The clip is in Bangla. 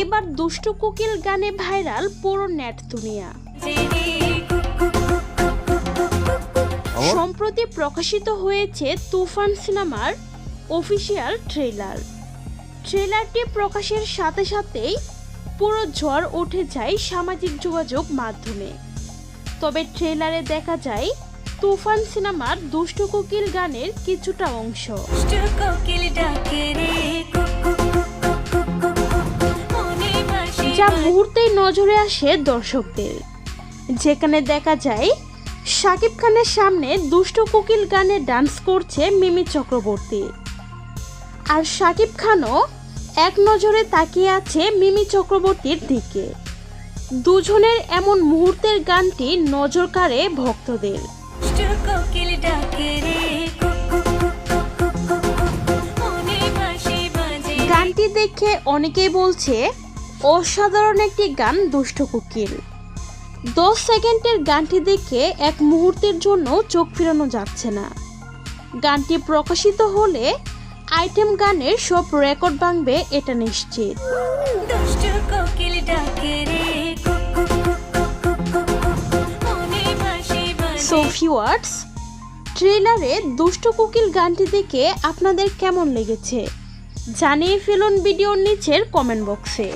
এবার দুষ্ট কোকিল গানে ভাইরাল পুরো নেট দুনিয়া সম্প্রতি প্রকাশিত হয়েছে তুফান সিনেমার অফিসিয়াল ট্রেলার ট্রেলারটি প্রকাশের সাথে সাথেই পুরো ঝড় উঠে যায় সামাজিক যোগাযোগ মাধ্যমে তবে ট্রেলারে দেখা যায় তুফান সিনেমার দুষ্ট কোকিল গানের কিছুটা অংশ। যা মুহূর্তেই নজরে আসে দর্শকদের। যেখানে দেখা যায় শাকিব খানের সামনে দুষ্ট কোকিল গানে ডান্স করছে মিমি চক্রবর্তী। আর শাকিব খানও এক নজরে তাকিয়ে আছে মিমি চক্রবর্তীর দিকে। দুজনের এমন মুহূর্তের গানটি নজর কাড়ে ভক্তদের। কোকিল ডাকে রে গানটি দেখে অনেকেই বলছে অসাধারণ একটি গান দুষ্ট কোকিল দশ সেকেন্ডের গানটি দেখে এক মুহূর্তের জন্য চোখ ফিরানো যাচ্ছে না। গানটি প্রকাশিত হলে আইটেম গানের সব রেকর্ড ভাঙবে এটা নিশ্চিত। সো ভিউয়ার্স ট্রেলারে দুষ্ট কোকিল গানটি দেখে আপনাদের কেমন লেগেছে? জানিয়ে ফেলুন ভিডিওর নিচের কমেন্ট বক্সে